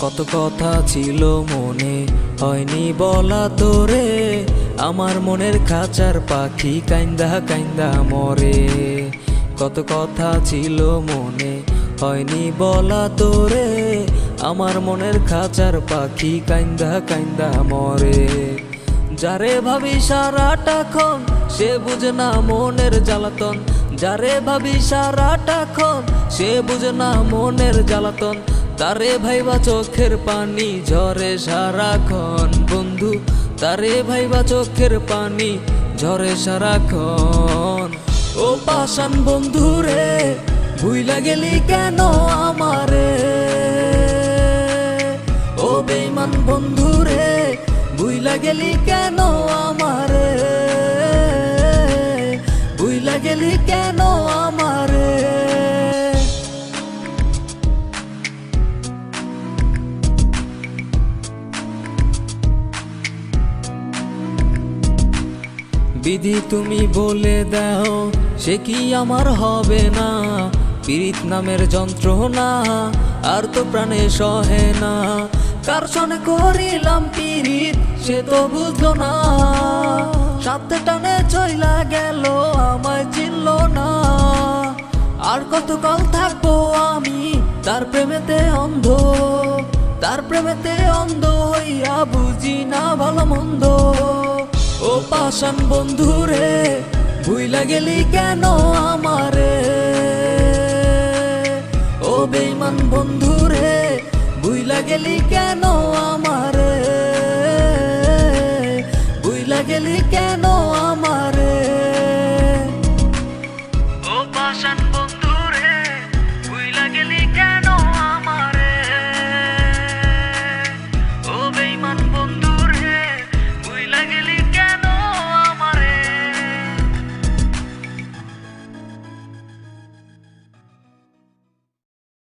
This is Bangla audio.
কত কথা ছিল মনে হয়নি বলা তোরে। আমার মনের খাঁচার পাখি কাইন্দা কাইন্দা মরে। কত কথা ছিল মনে হয়নি বলা তোরে। আমার মনের খাঁচার পাখি কাইন্দা কাইন্দা মরে। যারে ভাবি সারাটাক্ষণ, সে বুঝে না মনের জ্বালাতন। যারে ভাবি সারাটাক্ষণ, সে বুঝে না মনের জ্বালাতন। তারে ভাইবা চোখের পানি, ঝরে সারাক্ষণ বন্ধু। তারে ভাইবা চোখের পানি, ঝরে সারাক্ষণ। ও পাশান বন্ধু রে, ভুইলা গেলি কেন আমারে? ও বেইমান বন্ধু রে, ভুইলা গেলি কেন আমারে? বিধি তুমি বলে দাও, সে কি আমার হবে না? পীড়িত নামের যন্ত্রণা, আর তো প্রাণে সহে না। কার সনে করিলাম পীড়িত, সে তো বুঝলো না। সাথে টানে চইলা গেল, আমায় চিনল না। আর কত কতকাল থাকব আমি, তার প্রেমেতে অন্ধ। তার প্রেমেতে অন্ধ হইয়া বুঝি না ভালো মন্দ। পাশান বন্ধুরে ভুইলা গেলি কেন আমারে? ও বেইমান বন্ধুরে ভুইলা গেলি কেন আমারে? ভুইলা গেলি কেন আমারে? ও পাশান